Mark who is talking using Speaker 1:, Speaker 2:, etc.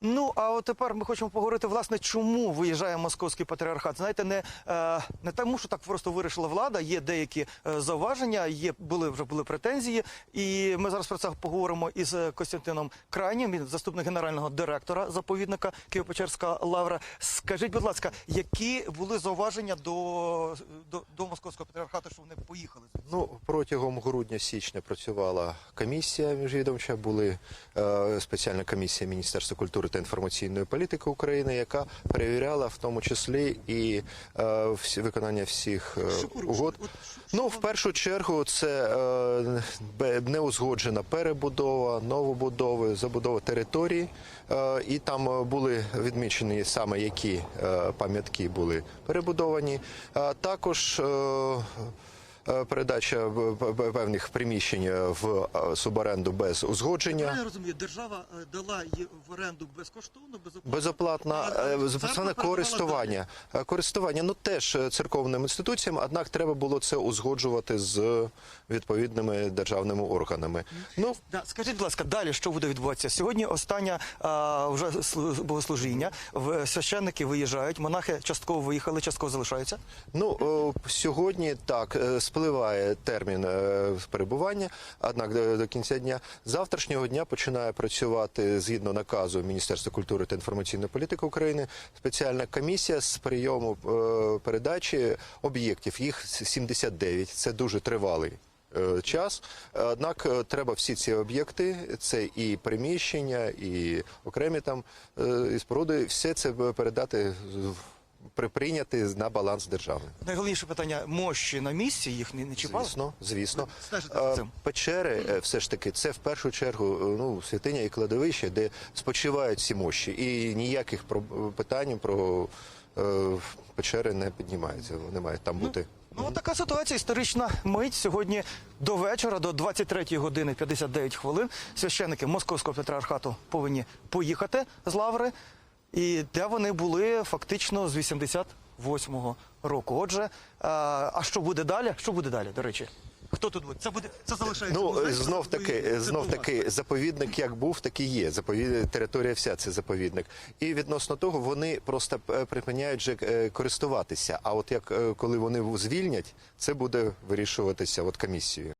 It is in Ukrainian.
Speaker 1: Ну а от тепер ми хочемо поговорити, власне, чому виїжджає московський патріархат. Знаєте, не, е, не тому, що так просто вирішила влада. Є деякі е, зауваження, є були вже були претензії. І ми зараз про це поговоримо із е, Костянтином Крайнім, він заступник генерального директора заповідника Києво-Печерська лавра. Скажіть, будь ласка, які були зауваження до, до, до московського патріархату, що вони поїхали?
Speaker 2: Ну, протягом грудня-січня працювала комісія міжвідомча, були е, спеціальна комісія Міністерства культури та інформаційної політики України, яка перевіряла в тому числі і е, всі, виконання всіх е, угод. Ну, в першу чергу, це е, неузгоджена перебудова, новобудови, забудова території. Е, і там е, були відмічені саме які е, пам'ятки були перебудовані. А також е, е, передача б- б- певних приміщень в е, суборенду без узгодження.
Speaker 1: Я розумію, держава е, дала її в оренду безкоштовно, безоплатно.
Speaker 2: Е,
Speaker 1: передавала
Speaker 2: користування. Е, Користування ну теж е, церковним інституціям, однак треба було це узгоджувати з відповідними державними органами. Ну
Speaker 1: Да, скажіть, будь ласка, далі що буде відбуватися? Сьогодні остання а, вже слу- богослужіння. В- Священники виїжджають, монахи частково виїхали, частково залишаються.
Speaker 2: Ну о, сьогодні так е, спливає термін е, перебування. Однак до, кінця дня завтрашнього дня починає працювати згідно наказу Міністерства культури та інформаційної політики України спеціальна комісія з прийому е, передачі об'єктів. Їх 79. Це дуже тривалий. е, Час, однак треба всі ці об'єкти, це і приміщення, і окремі там і споруди, все це передати в- прийняти на баланс держави.
Speaker 1: Найголовніше питання мощі на місці, їх не, не чіпали?
Speaker 2: Звісно, звісно. Е,
Speaker 1: цим?
Speaker 2: Печери е, все ж таки це в першу чергу е, ну, святиня і кладовище, де спочивають ці мощі. І ніяких питань про е, печери не піднімається. Вони мають там бути.
Speaker 1: Ну, от така ситуація, історична мить. Сьогодні до вечора, до 23 години 59 хвилин, священники Московського патріархату повинні поїхати з Лаври. І де вони були фактично з 88-го року. Отже, а, а що буде далі? Що буде далі, до речі? Хто тут буде? Це буде це залишається.
Speaker 2: Ну
Speaker 1: музей,
Speaker 2: знов таки, знов таки, заповідник як був, так і є. Заповід... територія вся це заповідник. І відносно того, вони просто е, припиняють же е, користуватися. А от як е, коли вони звільнять, це буде вирішуватися от комісією.